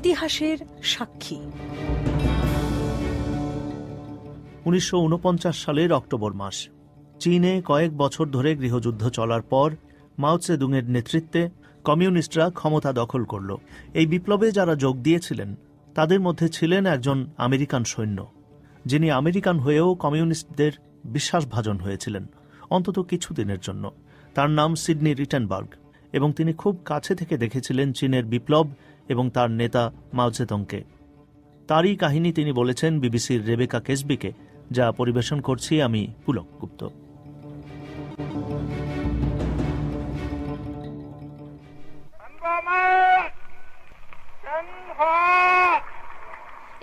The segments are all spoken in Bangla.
ইতিহাসের সাক্ষী। উনিশশো উনপঞ্চাশ সালের অক্টোবর মাস। চীনে কয়েক বছর ধরে গৃহযুদ্ধ চলার পর মাও তসেদুংয়ের নেতৃত্বে কমিউনিস্টরা ক্ষমতা দখল করল। এই বিপ্লবে যারা যোগ দিয়েছিলেন, তাদের মধ্যে ছিলেন একজন আমেরিকান সৈন্য, যিনি আমেরিকান হয়েও কমিউনিস্টদের বিশ্বাসভাজন হয়েছিলেন অন্তত কিছুদিনের জন্য। তার নাম সিডনি রিটেনবার্গ এবং তিনি খুব কাছে থেকে দেখেছিলেন চীনের বিপ্লব এবং তার নেতা মাওচেতংকে তারই কাহিনী তিনি বলেছেন বিবিসির রেবেকা কেসবিকে যা পরিবেশন করছি আমি Pulak Gupta.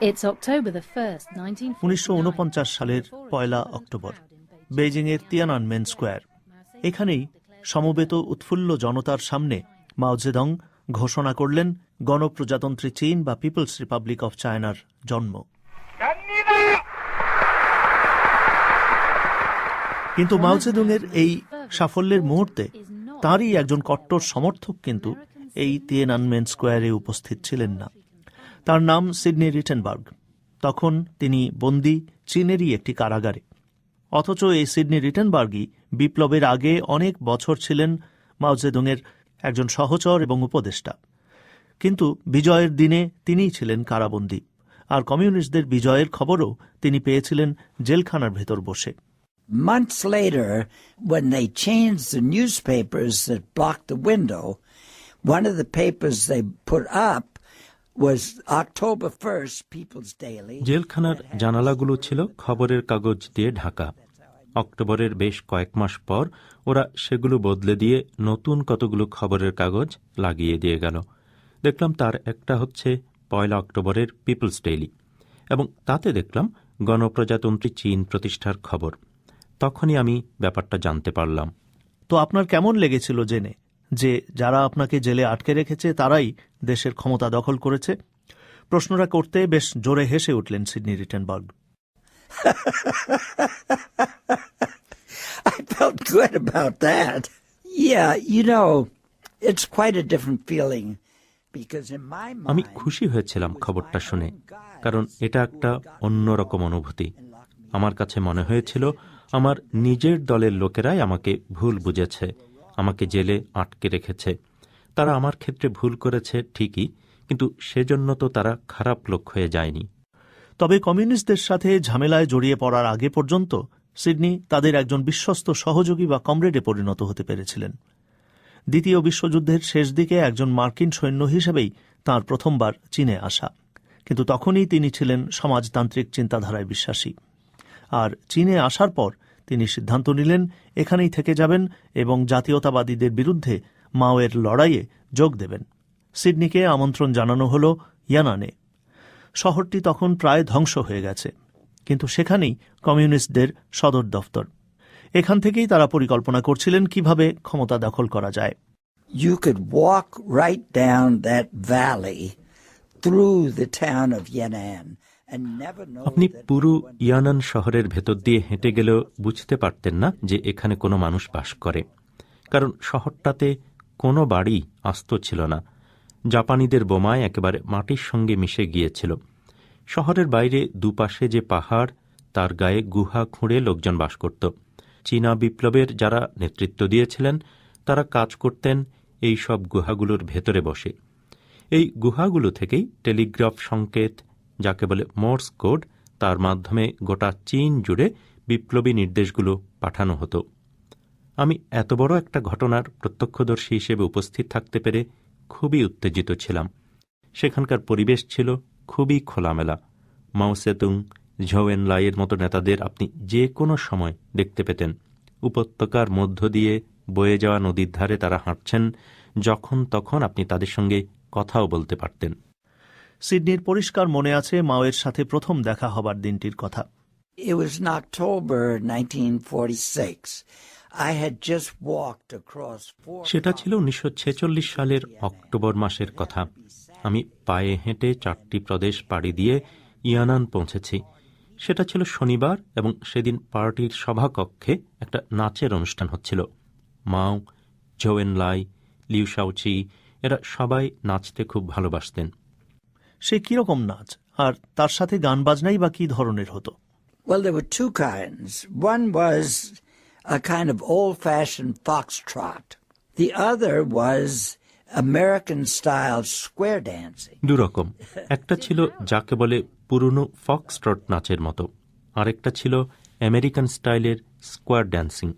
It's October the 1st, 1949. উনিশশো সালের পয়লা অক্টোবর বেইজিংয়ের তিয়ানানমেন স্কোয়ার। এখানেই সমবেত উৎফুল্ল জনতার সামনে মাওজেদং ঘোষণা করলেন গণপ্রজাতন্ত্রী চীন বা পিপলস রিপাবলিক অফ চায়নার জন্ম। কিন্তু মাওজেদুংয়ের এই সাফল্যের মুহূর্তে তারই একজন কট্টর সমর্থক কিন্তু এই তিয়েনানমেন স্কোয়ারে উপস্থিত ছিলেন না। তার নাম সিডনি রিটেনবার্গ। তখন তিনি বন্দি চীনেরই একটি কারাগারে। অথচ এই সিডনি রিটেনবার্গই বিপ্লবের আগে অনেক বছর ছিলেন মাওজেদুংয়ের একজন সহচর এবং উপদেষ্টা কিন্তু বিজয়ের দিনে তিনিই ছিলেন কারাবন্দী আর কমিউনিস্টদের বিজয়ের খবরও তিনি পেয়েছিলেন জেলখানার ভেতর বসে Months later, when they changed the newspapers that blocked the window, one of the papers they put up was October 1st, People's Daily. জেলখানার জানালাগুলো ছিল খবরের কাগজ দিয়ে ঢাকা অক্টোবরের বেশ কয়েক মাস পর ওরা সেগুলো বদলে দিয়ে নতুন কতগুলো খবরের কাগজ লাগিয়ে দিয়ে গেল। দেখলাম তার একটা হচ্ছে পয়লা অক্টোবরের পিপলস ডেইলি এবং তাতে দেখলাম গণপ্রজাতন্ত্রী চীন প্রতিষ্ঠার খবর। তখনই আমি ব্যাপারটা জানতে পারলাম। তো আপনার কেমন লেগেছিল জেনে যে যারা আপনাকে জেলে আটকে রেখেছে তারাই দেশের ক্ষমতা দখল করেছে? প্রশ্নটা করতে বেশ জোরে হেসে উঠলেন Sidney Rittenberg. I felt good about that. Yeah, you know, it's quite a different feeling because in my mind, আমি খুশি হয়েছিলাম খবরটা শুনে কারণ এটা একটা অন্যরকম অনুভূতি। আমার কাছে মনে হয়েছিল আমার নিজের দলের লোকেরাই আমাকে ভুল বুঝেছে আমাকে জেলে আটকে রেখেছে। তারা আমার ক্ষেত্রে ভুল করেছে ঠিকই কিন্তু সেজন্য তো তারা খারাপ লোক হয়ে যায়নি। তবে কমিউনিস্টদের সাথে ঝামেলায় জড়িয়ে পড়ার আগে পর্যন্ত সিডনি তাদের একজন বিশ্বস্ত সহযোগী বা কমরেডে পরিণত হতে পেরেছিলেন। দ্বিতীয় বিশ্বযুদ্ধের শেষ দিকে একজন মার্কিন সৈন্য হিসেবেই তার প্রথমবার চীনে আসা। কিন্তু তখনই তিনি ছিলেন সমাজতান্ত্রিক চিন্তাধারায় বিশ্বাসী। আর চীনে আসার পর তিনি সিদ্ধান্ত নিলেন, এখানেই থেকে যাবেন এবং জাতীয়তাবাদীদের বিরুদ্ধে মাওয়ের লড়াইয়ে যোগ দেবেন। সিডনিকে আমন্ত্রণ জানানো হল ইয়ানানে। শহরটি তখন প্রায় ধ্বংস হয়ে গেছে। কিন্তু সেখানেই কমিউনিস্টদের সদর দফতর। এখান থেকেই তারা পরিকল্পনা করছিলেন কীভাবে ক্ষমতা দখল করা যায়। You could walk right down that valley through the town of Yan'an and never know আপনি পুরো ইয়ানান শহরের ভেতর দিয়ে হেঁটে গেলেও বুঝতে পারতেন না যে এখানে কোনো মানুষ বাস করে। কারণ শহরটাতে কোনো বাড়ি আস্ত ছিল না। জাপানিদের বোমায় একেবারে মাটির সঙ্গে মিশে গিয়েছিল। শহরের বাইরে দুপাশে যে পাহাড়, তার গায়ে গুহা খুঁড়ে লোকজন বাস করত। চীনা বিপ্লবের যারা নেতৃত্ব দিয়েছিলেন, তারা কাজ করতেন এই সব গুহাগুলোর ভেতরে বসে। এই গুহাগুলো থেকেই টেলিগ্রাফ সংকেত, যাকে বলে মোর্স কোড, তার মাধ্যমে গোটা চীন জুড়ে বিপ্লবী নির্দেশগুলো পাঠানো হতো। আমি এত বড় একটা ঘটনার প্রত্যক্ষদর্শী হিসেবে উপস্থিত থাকতে পেরে খুবই উত্তেজিত ছিলাম। সেখানকার পরিবেশ ছিল খুবই খোলামেলা। মাউসেতুং ঝোয়েন লাইয়ের মতো নেতাদের আপনি যে কোনো সময় দেখতে পেতেন। উপত্যকার মধ্য দিয়ে বয়ে যাওয়া নদীর ধারে তারা হাঁটছেন যখন তখন আপনি তাদের সঙ্গে কথাও বলতে পারতেন। সিডনির পরিষ্কার মনে আছে মাওয়ের সাথে প্রথম দেখা হবার দিনটির কথা। It was in October 1946. I had just walked across four সেটা ছিল উনিশশো ছেচল্লিশ সালের অক্টোবর মাসের কথা। আমি পায়ে হেঁটে চারটি প্রদেশ পাড়ি দিয়ে ইয়ানান পৌঁছেছি। সেটা ছিল শনিবার এবং সেদিন পার্টির সভাকক্ষে একটা নাচের অনুষ্ঠান হচ্ছিল। মাও জোয়েন লাই লিউ শাওচি এরা সবাই নাচতে খুব ভালোবাসতেন। সে কীরকম নাচ? আর তার সাথে গান বাজনাই বা কি ধরনের হতো? Well, there were two kinds. One was a kind of old fashioned foxtrot, the other was American style square dancing. দুরকম একটা ছিল যাকে বলে পুরনো ফক্সট্রট নাচের মতো আরেকটা ছিল আমেরিকান স্টাইলের স্কোয়ার ড্যান্সিং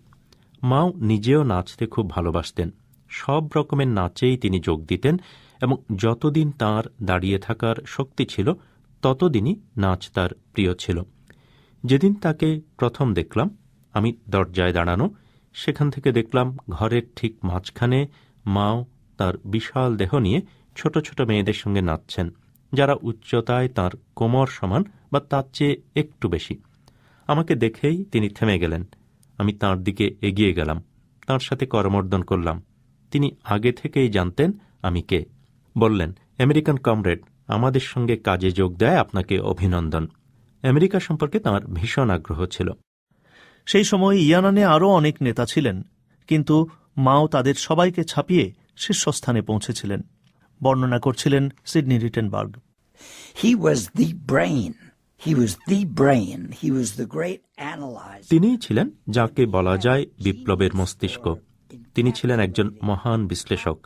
মাও নিজেও নাচতে খুব ভালোবাসতেন। সব রকমের নাচেই তিনি যোগ দিতেন এবং যতদিন তার দাঁড়িয়ে থাকার শক্তি ছিল ততদিনই নাচ তার প্রিয় ছিল। যেদিন তাকে প্রথম দেখলাম আমি দরজায় দাঁড়ানো, সেখান থেকে দেখলাম ঘরের ঠিক মাঝখানে মাও তার বিশাল দেহ নিয়ে ছোট ছোট মেয়েদের সঙ্গে নাচছেন, যারা উচ্চতায় তার কোমর সমান বা তার চেয়ে একটু বেশি। আমাকে দেখেই তিনি থেমে গেলেন। আমি তার দিকে এগিয়ে গেলাম, তার সাথে করমর্দন করলাম। তিনি আগে থেকেই জানতেন আমি কে। বললেন, আমেরিকান কমরেড, আমাদের সঙ্গে কাজে যোগ দেয় আপনাকে অভিনন্দন। আমেরিকা সম্পর্কে তাঁর ভীষণ আগ্রহ ছিল। সেই সময় ইয়ানানে আরও অনেক নেতা ছিলেন কিন্তু মাও তাদের সবাইকে ছাপিয়ে শীর্ষস্থানে পৌঁছেছিলেন বর্ণনা করছিলেন Sidney Rittenberg He was the brain. He was the brain. He was the great analyzer. তিনিই ছিলেন যাকে বলা যায় বিপ্লবের মস্তিষ্ক তিনি ছিলেন একজন মহান বিশ্লেষক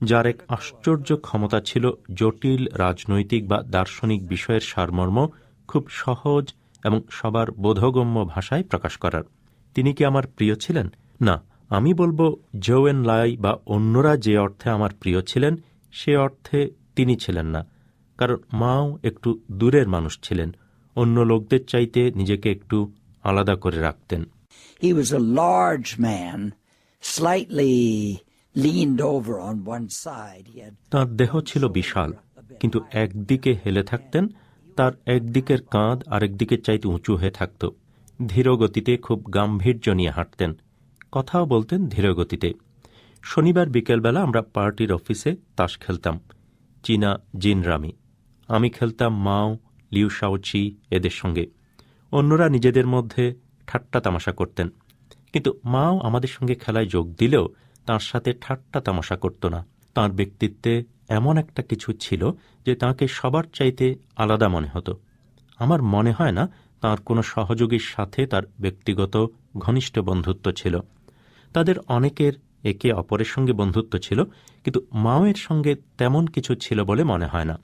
যার এক আশ্চর্য ক্ষমতা ছিল জটিল রাজনৈতিক বা দার্শনিক বিষয়ের সারমর্ম খুব সহজ এবং সবার বোধগম্য ভাষায় প্রকাশ করার। তিনি কি আমার প্রিয় ছিলেন? না আমি বলব জোয়েন লাই বা অন্যরা যে অর্থে আমার প্রিয় ছিলেন সে অর্থে তিনি ছিলেন না। কারণ মাও একটু দূরের মানুষ ছিলেন। অন্য লোকদের চাইতে নিজেকে একটু আলাদা করে রাখতেন। He was a large man, slightly leaned over on one side. He had তার দেহ ছিল বিশাল কিন্তু একদিকে হেলে থাকতেন তার একদিকের কাঁধ আরেকদিকের চাইতে উঁচু হয়ে থাকত। ধীর গতিতে খুব গাম্ভীর্য নিয়ে হাঁটতেন। কথাও বলতেন ধীর গতিতে শনিবার বিকেলবেলা আমরা পার্টির অফিসে তাস খেলতাম। চীনা জিনরামি আমি খেলতাম মাও, লিউ শাওচি এদের সঙ্গে। অন্যরা নিজেদের মধ্যে ঠাট্টা তামাশা করতেন। কিন্তু মাও আমাদের সঙ্গে খেলায় যোগ দিলেও তার সাথে ঠাট্টা তামাশা করত না। তার ব্যক্তিত্বে এমন একটা কিছু ছিল যে তাকে সবার চাইতে আলাদা মনে হতো। আমার মনে হয় না তার কোনো সহযোগীর সাথে তার ব্যক্তিগত ঘনিষ্ঠ বন্ধুত্ব ছিল। তাদের অনেকের একে অপরের সঙ্গে বন্ধুত্ব ছিল, কিন্তু মাওয়ের সঙ্গে তেমন কিছু ছিল বলে মনে হয় না।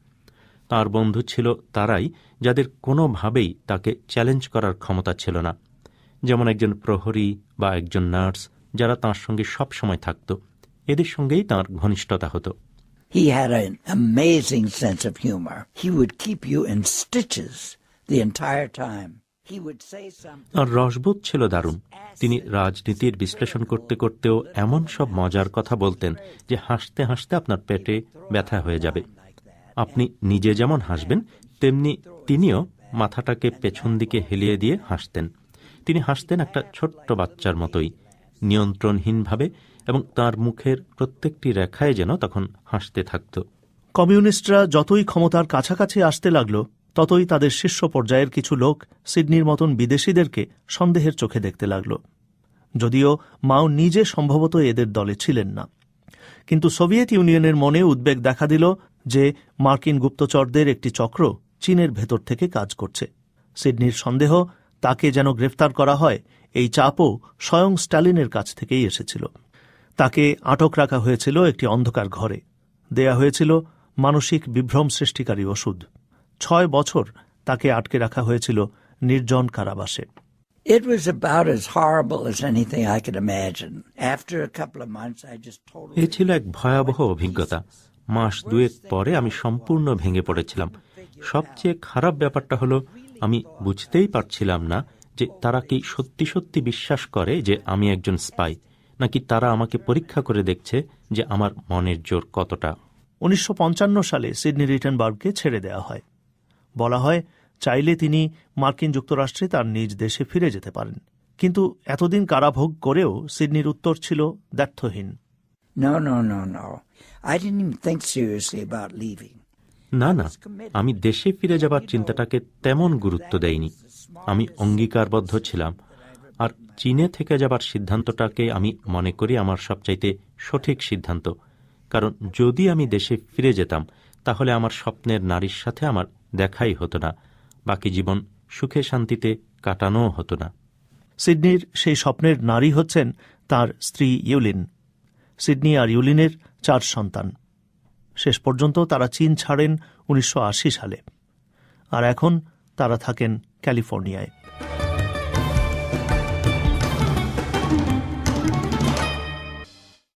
তার বন্ধু ছিল তারাই যাদের কোনোভাবেই তাকে চ্যালেঞ্জ করার ক্ষমতা ছিল না। যেমন একজন প্রহরী বা একজন নার্স, যারা তার সঙ্গে সব সময় থাকত। এদের সঙ্গেই তার ঘনিষ্ঠতা হতো। He had an amazing sense of humor. He would keep you in stitches the entire time. তাঁর রসবোধ ছিল দারুণ তিনি রাজনীতির বিশ্লেষণ করতে করতেও এমন সব মজার কথা বলতেন যে হাসতে হাসতে আপনার পেটে ব্যথা হয়ে যাবে আপনি নিজে যেমন হাসবেন, তেমনি তিনিও মাথাটাকে পেছন দিকে হেলিয়ে দিয়ে হাসতেন তিনি হাসতেন একটা ছোট্ট বাচ্চার মতোই, নিয়ন্ত্রণহীনভাবে এবং তার মুখের প্রত্যেকটি রেখায় যেন তখন হাসতে থাকত। কমিউনিস্টরা যতই ক্ষমতার কাছাকাছি আসতে লাগল, ততই তাদের শীর্ষ পর্যায়ের কিছু লোক সিডনির মতন বিদেশিদেরকে সন্দেহের চোখে দেখতে লাগল। যদিও মাও নিজে সম্ভবত এদের দলে ছিলেন না। কিন্তু সোভিয়েত ইউনিয়নের মনে উদ্বেগ দেখা দিল যে মার্কিন গুপ্তচরদের একটি চক্র চীনের ভেতর থেকে কাজ করছে। সিডনির সন্দেহ তাকে যেন গ্রেফতার করা হয়, এই চাপও স্বয়ং স্ট্যালিনের কাছ থেকেই এসেছিল। তাকে আটক রাখা হয়েছিল একটি অন্ধকার ঘরে। দেয়া হয়েছিল মানসিক বিভ্রম সৃষ্টিকারী ওষুধ। ছয় বছর তাকে আটকে রাখা হয়েছিল নির্জন কারাবাসে। It was about as horrible as anything I could imagine. After a couple of months, I just totally... এ. ছিল এক ভয়াবহ অভিজ্ঞতা। মাস দুয়েক পরে আমি সম্পূর্ণ ভেঙে পড়েছিলাম। সবচেয়ে খারাপ ব্যাপারটা হলো আমি বুঝতেই পারছিলাম না যে তারা কি সত্যি সত্যি বিশ্বাস করে যে আমি একজন স্পাই। নাকি তারা আমাকে পরীক্ষা করে দেখছে যে আমার মনের জোর কতটা। উনিশশো পঞ্চান্ন সালে সিডনি রিটেনবার্গকে ছেড়ে দেওয়া হয়। বলা হয় চাইলে তিনি মার্কিন যুক্তরাষ্ট্রে তার নিজ দেশে ফিরে যেতে পারেন। কিন্তু এতদিন কারাভোগ করেও সিডনির উত্তর ছিল ব্যর্থহীন। No, no, no, no. I didn't even think seriously about leaving. না না আমি দেশে ফিরে যাবার চিন্তাটাকে তেমন গুরুত্ব দেইনি। আমি অঙ্গীকারবদ্ধ ছিলাম। আর চীনে থেকে যাবার সিদ্ধান্তটাকে আমি মনে করি আমার সবচাইতে সঠিক সিদ্ধান্ত। কারণ যদি আমি দেশে ফিরে যেতাম, তাহলে আমার স্বপ্নের নারীর সাথে আমার দেখাই হতো না। বাকি জীবন সুখে শান্তিতে কাটানোও হতো না। সিডনির সেই স্বপ্নের নারী হচ্ছেন তার স্ত্রী ইউলিন। সিডনি আর ইউলিনের চার সন্তান। শেষ পর্যন্ত তারা চীন ছাড়েন উনিশশো আশি সালে। আর এখন তারা থাকেন ক্যালিফোর্নিয়ায়।